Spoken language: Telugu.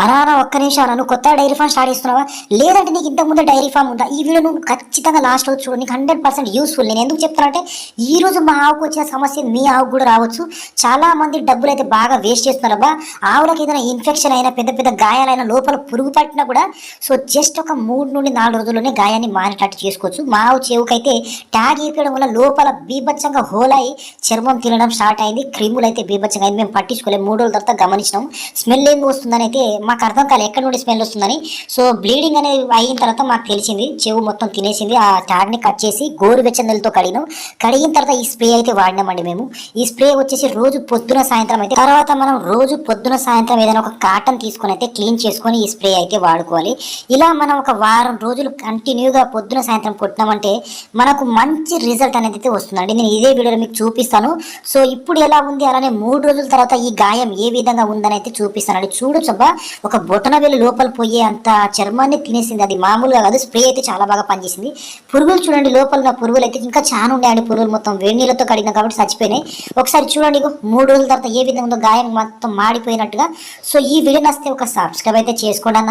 అరారా ఒక్క నిమిషం నువ్వు కొత్త డైరీ ఫామ్ స్టార్ట్ చేస్తున్నావా? లేదంటే నీకు ఇంతకు ముందు డైరీ ఫామ్ ఉందా? ఈ వీడియో నువ్వు ఖచ్చితంగా లాస్ట్ రోజు చూడు నీకు హండ్రెడ్ పర్సెంట్ యూస్ఫుల్ నేను ఎందుకు చెప్తానంటే ఈ రోజు మా ఆవుకు వచ్చిన సమస్య మీ ఆవుకు కూడా రావచ్చు. చాలా మంది డబ్బులు అయితే బాగా వేస్ట్ చేస్తున్నారబ్బా ఆవులకు ఏదైనా ఇన్ఫెక్షన్ అయినా పెద్ద పెద్ద గాయాలైనా లోపల పురుగు పట్టినా కూడా సో జస్ట్ ఒక మూడు నుండి నాలుగు రోజుల్లోనే గాయాన్ని మానేటట్టు చేసుకోవచ్చు. మా ఆవు చెవుకైతే ట్యాగ్ అయిపోయడం వల్ల లోపల బీభత్సంగా హోలై చర్మం తినడం స్టార్ట్ అయింది. క్రిములు అయితే బీభత్సంగా అయింది. మేము పట్టించుకోలేము మూడు రోజుల తర్వాత గమనించినాం. స్మెల్ ఏం వస్తుందని అయితే మాకు అర్థం కాలేదు ఎక్కడ నుండి స్మెల్ వస్తుందని. సో బ్లీడింగ్ అనేది అయిన తర్వాత మాకు తెలిసింది. చెవు మొత్తం తినేసింది. ఆ ట్యాగ్ని కట్ చేసి గోరువెచ్చందలతో కడిగినాం. కడిగిన తర్వాత ఈ స్ప్రే అయితే వాడినామండి మేము. ఈ స్ప్రే వచ్చేసి రోజు పొద్దున సాయంత్రం అయితే తర్వాత మనం రోజు పొద్దున సాయంత్రం ఏదైనా ఒక కాటన్ తీసుకొని అయితే క్లీన్ చేసుకొని ఈ స్ప్రే అయితే వాడుకోవాలి. ఇలా మనం ఒక వారం రోజులు కంటిన్యూగా పొద్దున సాయంత్రం కొట్టినామంటే మనకు మంచి రిజల్ట్ అనేది అయితే వస్తుందండి. నేను ఇదే వీడియోలో మీకు చూపిస్తాను. సో ఇప్పుడు ఎలా ఉంది? అలానే మూడు రోజుల తర్వాత ఈ గాయం ఏ విధంగా ఉందని అయితే చూపిస్తానండి. చూడొచ్చబ్బా. ఒక బొటన వేలు లోపల పోయే అంత చర్మాన్ని తినేసింది. అది మామూలుగా కాదు స్ప్రే అయితే చాలా బాగా పనిచేసింది. పురుగులు చూడండి లోపల ఉన్న పురుగులు అయితే ఇంకా చాలా ఉన్నాయండి పురుగులు మొత్తం. వేడి నీళ్ళతో కడిగిన కాబట్టి చచ్చిపోయినాయి. ఒకసారి చూడండి మూడు రోజుల తర్వాత ఏ విధంగా ఉందో గాయం మొత్తం మాడిపోయినట్టుగా. సో ఈ వీడియో నస్తే ఒక సబ్స్క్రైబ్ అయితే చేసుకోండి అన్న